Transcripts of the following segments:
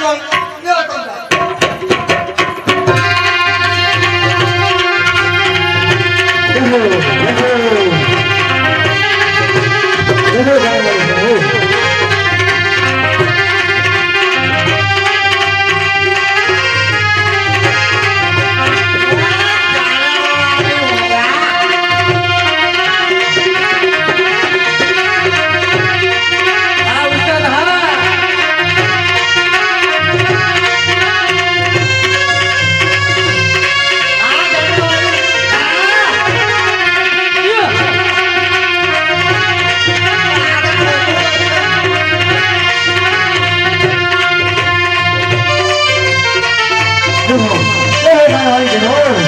નો લ્યો તમે હા એ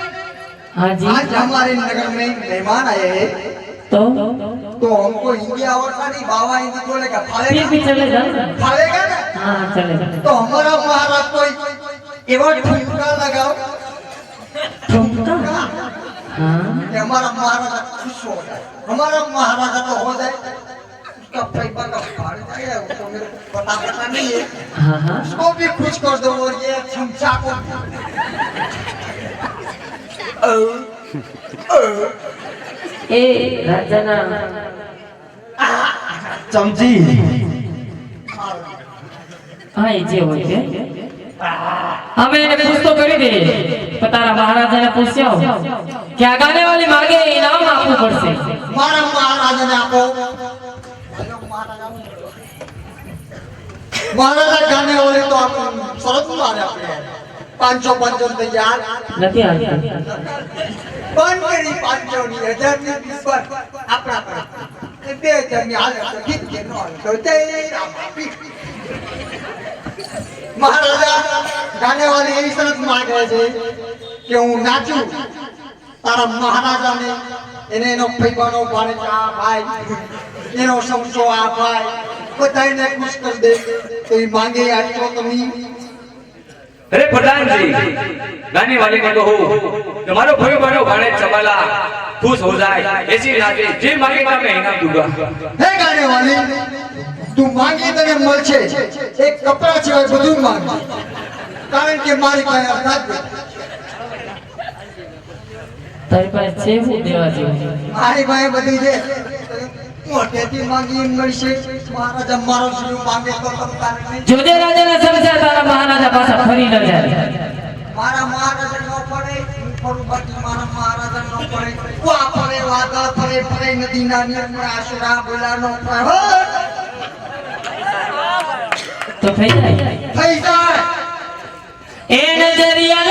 हाँ जी आज हमारे नगर में मेहमान आए हैं तो तो हमको हिंदी आवड़ता नहीं बाबा हिंदी बोलेगा फिर भी फाड़ेगा चले जाओ फाड़ेगा ना हाँ चले तो हमारा महाराज कोई एवं ठुमका लगाओ ठुमका हाँ कि हमारा महाराजा खुश हो जाए हमारा महाराजा तो हो जाए उसका पैसा का फाड़ जाएगा उसको मेरे को पता पता नहीं है हाँ हाँ उसको भी खुश कर दो और ये छमछा को એ રાજાના ચમચી. હા એ જે હોય છે. અમે એને પૂછતો કરી દે. પણ તારા મહારાજાને પૂછ્યો કે આ ગાને વાલી માગે ઇનામ આપવું પડશે. મારા મહારાજાને આપો. મહારાજા ગાને વાળી તો આપ. સરસ મારે આપણે પાંચસો પાંચસો તૈયાર નથી આવતી. બંધ કરી પાંચસો ની હજારની વીસ પર આપણા પર બે હજારની હાલે ઠીક છે ન. મહારાજા ગાને એવી માગે છે કે હું નાચું. તારા મહારાજાને એને એનો ફૈબાનો ભાણે આ ભાઈ એનો સમસો આ ભાઈ. બધાને ખુશ કરી દે. તો એ માંગે આટલો તમે. અરે પ્રધાનજી નાની વાલી માં કહું તમારો ભયો બનો ભાણે ચમાલા ખુશ હો જાય એસી રાતે જે માગે તમે એના દુગા. હે ગાડી વાલી તું માગે તને મળશે એક કપડા સિવાય બધું માંગ. કારણ કે મારી પાસે અર્થાત તારી પાસે છે હું દેવા જેવું? મારી પાસે બધું છે. મોટેથી માંગી એમ મળશે મહારાજા મારો શું માંગે તો તમ જોજે રાજાના સમજા તારા મહારાજા પાછા ફરી ન જાય. મારા મહારાજા નો પડે હું બાકી મારા મહારાજા નો પડે. વા પડે વાદળ પડે પડે નદી નાની અંદર આશરા બોલા નો પડે તો થઈ જાય. થઈ જાય. એ નજરિયા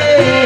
রে